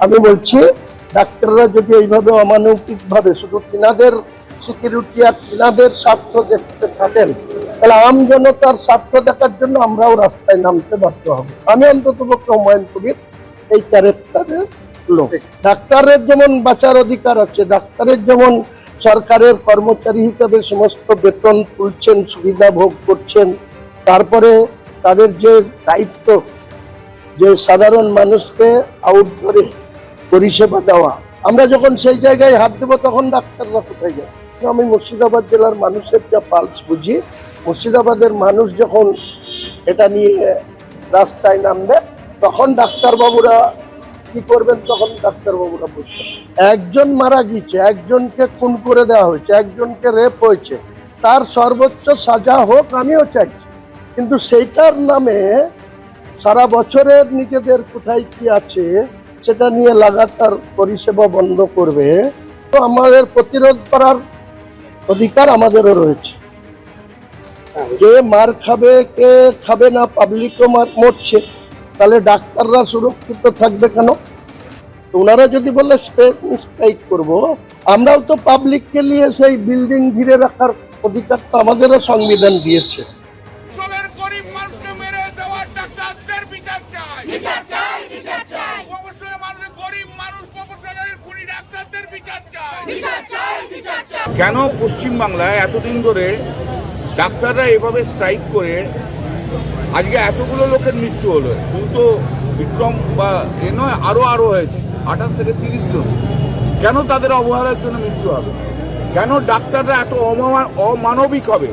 আমি বলছি ডাক্তাররা যদি এইভাবে অমানবিক ভাবে শুধু তিনাদের সিকিউরিটি আর তিনাদের স্বার্থ দেখতে থাকেন তাহলে আম জনতার স্বার্থ দেখার জন্য আমরাও রাস্তায় নামতে বাধ্য হব। আমি অন্তত পক্ষে হুমায়ুন কবির এই ক্যারেক্টারের লোক। ডাক্তারের যেমন বাঁচার অধিকার আছে ডাক্তারের যেমন সরকারের কর্মচারী হিসাবে সমস্ত বেতন তুলছেন সুবিধা ভোগ করছেন তারপরে তাদের যে দায়িত্ব যে সাধারণ মানুষকে আউটডোরে পরিষেবা দেওয়া। আমরা যখন সেই জায়গায় হাত দেবো, তখন ডাক্তাররা কোথায় যায়? আমি মুর্শিদাবাদ জেলার মানুষের যা পালস বুঝি, মুর্শিদাবাদের মানুষ যখন এটা নিয়ে রাস্তায় নামবে, তখন ডাক্তারবাবুরা কি করবেন তখন ডাক্তারবাবুরা বুঝবেন। একজন মারা গিয়েছে, একজনকে খুন করে দেওয়া হয়েছে, একজনকে রেপ হয়েছে, তার সর্বোচ্চ সাজা হোক আমিও চাইছি। কিন্তু সেইটার নামে সারা বছরের নিজেদের কোথায় কি আছে সেটা নিয়ে লাগাতার পরিষেবা বন্ধ করবে, তো আমাদের প্রতিরোধ করার অধিকার আমাদেরও রয়েছে। যে মার খাবে, কে খাবে না পাবলিকও মার মরছে, তাহলে ডাক্তাররা সুরক্ষিত থাকবে কেন? ওনারা যদি বলে স্ট্রাইক করব, আমরাও তো পাবলিককে নিয়ে সেই বিল্ডিং ঘিরে রাখার অধিকার তো আমাদেরও সংবিধান দিয়েছে। কেন পশ্চিমবাংলায় এতদিন ধরে ডাক্তাররা এভাবে স্ট্রাইক করে? আজকে এতগুলো লোকের মৃত্যু হলো। শুধু তো বিক্রম বা এ নয় আরও আরও হয়েছে। আঠাশ থেকে তিরিশ জন। কেন তাদের অবহেলার জন্য মৃত্যু হবে? কেন ডাক্তাররা এত অমা- অমানবিক হবে?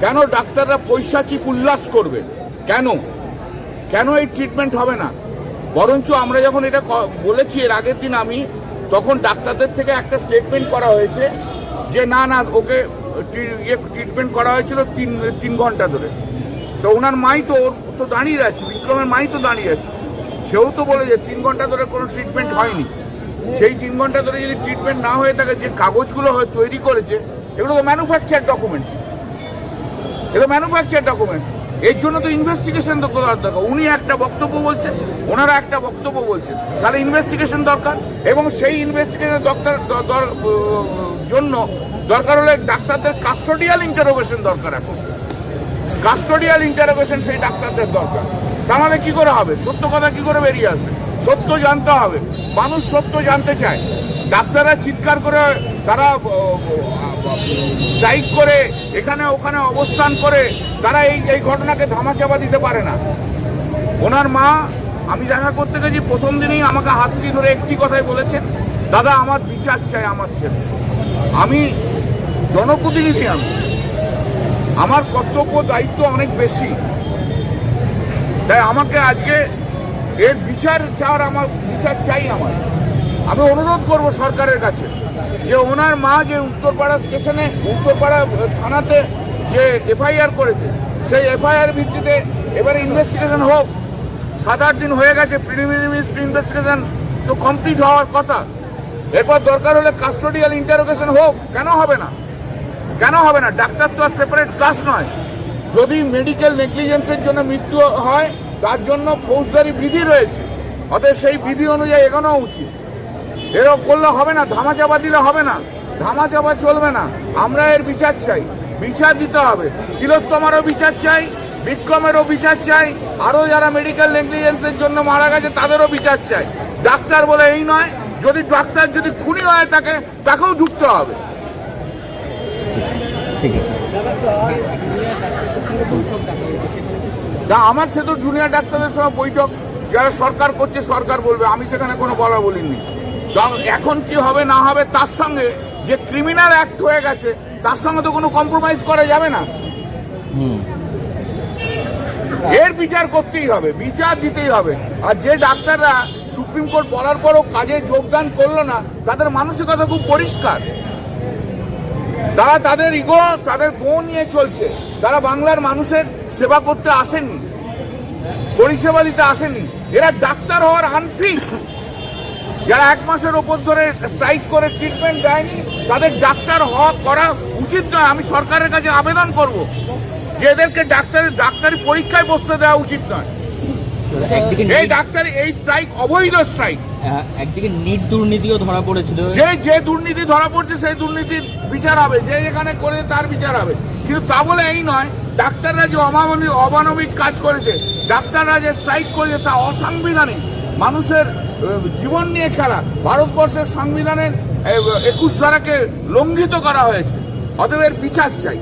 কেন ডাক্তাররা পৈশাচিক উল্লাস করবে? কেন? কেন এই ট্রিটমেন্ট হবে না? বরঞ্চ আমরা যখন এটা বলেছি এর আগের দিন আমি, তখন ডাক্তারদের থেকে একটা স্টেটমেন্ট করা হয়েছে। যে না না, ওকে ট্রিটমেন্ট করা হয়েছিল তিন তিন ঘণ্টা ধরে। তো ওনার মাই তো, ওর তো দাঁড়িয়ে আছে, বিক্রমের মাই তো দাঁড়িয়ে আছে। সেও তো বলে যে তিন ঘণ্টা ধরে কোনো ট্রিটমেন্ট হয়নি। সেই তিন ঘণ্টা ধরে যদি ট্রিটমেন্ট না হয়ে থাকে, যে কাগজগুলো হয়ে তৈরি করেছে, এগুলো তো ম্যানুফ্যাকচার ডকুমেন্টস এগুলো ম্যানুফ্যাকচার ডকুমেন্ট এর জন্য তো ইনভেস্টিগেশন তো করার দরকার। উনি একটা বক্তব্য বলছেন, ওনারা একটা বক্তব্য বলছেন। তাহলে ইনভেস্টিগেশন দরকার এবং সেই ইনভেস্টিগেশন দরকার, দর- জন্য দরকার হলে ডাক্তারদের কাস্টোডিয়াল ইন্টারোগেশন দরকার এখন। কাস্টোডিয়াল ইন্টারোগেশন সেই ডাক্তারদের দরকার। তাহলে কি করে হবে? সত্য কথা কি করে বেরিয়ে আসবে? সত্য জানতে হবে। মানুষ সত্য জানতে চায়। ডাক্তাররা চিৎকার করে, তারা স্ট্রাইক করে, এখানে ওখানে অবস্থান করে, তারা এই এই ঘটনাকে ধামাচাপা দিতে পারে না। ওনার মা, আমি দেখা করতে গেছি, প্রথম দিনেই আমাকে হাতটি ধরে একটি কথাই বলেছেন দাদা, আমার বিচার চাই, আমার ছেলে। আমি জনপ্রতিনিধি আমি। আমার কর্তব্য, দায়িত্ব অনেক বেশি। তাই আমাকে আজকে এর বিচার চাওয়ার আমার, বিচার চাই আমার। আমি অনুরোধ করব সরকারের কাছে যে ওনার মা যে উত্তরপাড়া স্টেশনে, উত্তরপাড়া থানাতে যে এফআইআর করেছে, সেই এফআইআর ভিত্তিতে এবারে ইনভেস্টিগেশন হোক। সাত আট দিন হয়ে গেছে ইনভেস্টিগেশন তো কমপ্লিট হওয়ার কথা। এরপর দরকার হলে কাস্টোডিয়াল ইন্টারোগেশন হোক, কেন হবে না? কেন হবে না? ডাক্তার তো আর সেপারেট ক্লাস নয়। যদি মেডিকেল নেগলিজেন্সের জন্য মৃত্যু হয়, তার জন্য ফৌজদারি বিধি রয়েছে। অতএব সেই বিধি অনুযায়ী এগোনো উচিত। এরকম করলে হবে না ধামা চাপা দিলে হবে না ধামা চাপা চলবে না। আমরা এর বিচার চাই, বিচার দিতে হবে। তিলোত্তমারও বিচার চাই, বিক্রমেরও বিচার চাই, আরও যারা মেডিকেল নেগলিজেন্সের জন্য মারা গেছে, তাদেরও বিচার চাই। ডাক্তার বলে এই নয়, যদি ডাক্তার যদি খুনি হয় তাকে তাকেও ঢুকতে হবে। না, আমার সে তো জুনিয়র ডাক্তারদের সঙ্গে বৈঠক, যারা সরকার করছে, সরকার বলবে, আমি সেখানে কোনো বলা বলিনি এখন কি হবে না হবে তার সঙ্গে যে ক্রিমিনাল অ্যাক্ট হয়ে গেছে তার সঙ্গে তো কোনো কম্প্রোমাইজ করা যাবে না। এর বিচার করতেই হবে বিচার দিতেই হবে। আর যে ডাক্তাররা সুপ্রিম কোর্ট বলার পরও কাজে যোগদান করল না তাদের মানসিকতা খুব পরিষ্কার। তারা তাদের ইগো তাদের গো নিয়ে চলছে। তারা বাংলার মানুষের সেবা করতে আসেনি পরিষেবা দিতে আসেনি। এরা ডাক্তার হওয়ার আনফিট যারা এক মাসের ওপর ধরে স্ট্রাইক করে ট্রিটমেন্ট দেয়নি তাদের ডাক্তার হওয়া করা উচিত নয়। আমি সরকারের কাছে আবেদন করব যে এদেরকে ডাক্তারের ডাক্তারি পরীক্ষায় বসতে দেওয়া উচিত নয়। এই ডাক্তার এই স্ট্রাইক অবৈধ স্ট্রাইক আহ, একদিকে নিট দুর্নীতিও ধরা পড়েছিল। যে যে দুর্নীতি ধরা পড়ছে সেই দুর্নীতির বিচার হবে। যে এখানে করে তার বিচার হবে। কিন্তু তা বলে এই নয় ডাক্তাররা যে অমানবিক অমানবিক কাজ করেছে ডাক্তাররা যে স্ট্রাইক করেছে তা অসাংবিধানিক। মানুষের জীবন নিয়ে খেলা। ভারতবর্ষের সংবিধানের একুশ ধারাকে লঙ্ঘিত করা হয়েছে। অতএব এর বিচার চাই।